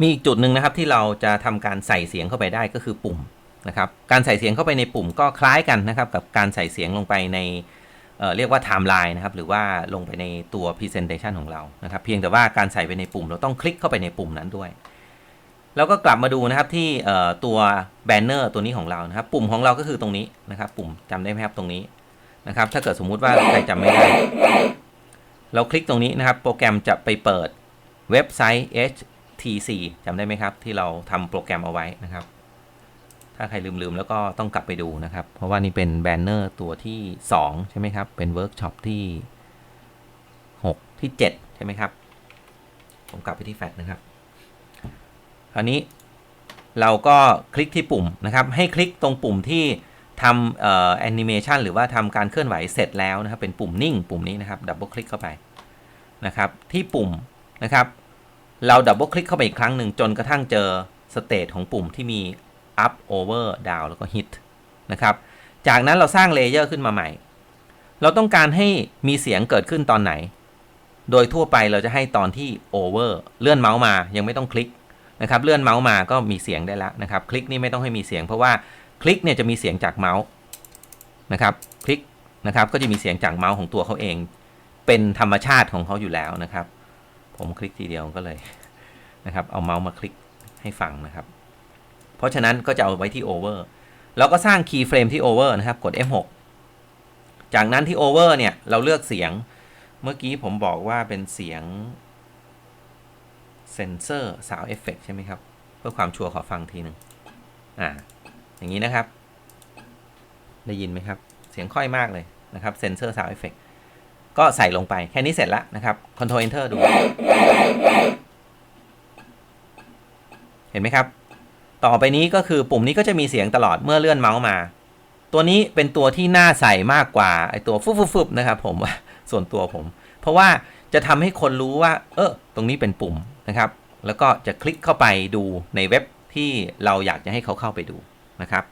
มีอีกจุดหนึ่งนะครับที่เราจะทำการใส่เสียงเข้าไปได้ก็คือปุ่มนะครับการใส่เสียงเข้าไปในปุ่มก็คล้ายกันนะครับกับการใส่เสียงลงไปในเเรียกว่าไทม์ไลน์นะครับหรือว่าลงไปในตัว Presentation ของเรานะครับ เพียงแต่ว่าการใส่ไปในปุ่ม เราต้องคลิกเข้าไปในปุ่มนั้นด้วย แล้วก็กลับมาดูนะครับที่ตัวแบนเนอร์ตัวนี้ของเรานะครับ ปุ่มของเราก็คือตรงนี้นะครับ ปุ่มจำได้ไหมครับตรงนี้นะครับ ถ้าเกิดสมมุติว่าใครจำไม่ได้ เราคลิกตรงนี้นะครับ โปรแกรมจะไปเปิดเว็บไซต์ h HTC จำได้ไหมครับ ที่เราทำโปรแกรมเอาไว้นะครับ ถ้าใครลืมๆแล้วก็ต้องกลับไปดูนะครับ เพราะว่านี่เป็นแบนเนอร์ตัวที่ 2 ใช่ไหมครับ เป็นเวิร์กช็อปที่ 6 ที่ 7 ใช่ไหมครับ ผมกลับไปที่แฟลชนะครับ คราวนี้เราก็คลิกที่ปุ่มนะครับ ให้คลิกตรงปุ่มที่ทำเอ่อแอนิเมชันหรือว่าทำการเคลื่อนไหวเสร็จแล้วนะครับ เป็นปุ่มนิ่ง ปุ่มนี้นะครับ ดับเบิลคลิกเข้าไปนะครับ ที่ปุ่มนะครับ เราดับเบิลคลิกเข้าไปอีกครั้งหนึ่งจนกระทั่งเจอสเตทของปุ่มที่มี up over down แล้วก็ hit นะครับ จากนั้นเราสร้างเลเยอร์ขึ้นมาใหม่ เราต้องการให้มีเสียงเกิดขึ้นตอนไหน โดยทั่วไปเราจะให้ตอนที่ over เลื่อนเมาส์มา ยังไม่ต้องคลิกนะครับ เลื่อนเมาส์มาก็มีเสียงได้แล้วนะครับ คลิกนี่ไม่ต้องให้มีเสียงเพราะว่าคลิกเนี่ยจะมีเสียงจากเมาส์นะครับ คลิกนะครับก็จะมีเสียงจากเมาส์ของตัวเขาเอง เป็นธรรมชาติของเขาอยู่แล้วนะครับ ผมคลิกทีเดียวก็เลยนะครับ เอาเมาส์มาคลิกให้ฟังนะครับ เพราะฉะนั้นก็จะเอาไว้ที่ over แล้วก็สร้าง key frame ที่ over นะครับ กด F6 จากนั้นที่ over เนี่ย เราเลือกเสียง เมื่อกี้ผมบอกว่าเป็นเสียง sensor sound effect ใช่ไหมครับ เพื่อความชัวร์ขอฟังทีหนึ่งอ่า อย่างนี้นะครับ ได้ยินไหมครับ เสียงค่อยมากเลยนะครับ sensor sound effect ก็ ก็ใส่ลงไปแค่นี้เสร็จแล้วนะครับ control enter ดู เห็นไหมครับ ต่อไปนี้ก็คือปุ่มนี้ก็จะมีเสียงตลอดเมื่อเลื่อนเมาส์มา ตัวนี้เป็นตัวที่น่าใส่มากกว่าไอตัวฟุบฟุบฟุบนะครับผมส่วนตัวผม เพราะว่าจะทำให้คนรู้ว่า เออตรงนี้เป็นปุ่มนะครับ แล้วก็จะคลิกเข้าไปดูในเว็บที่เราอยากจะให้เขาเข้าไปดูนะครับ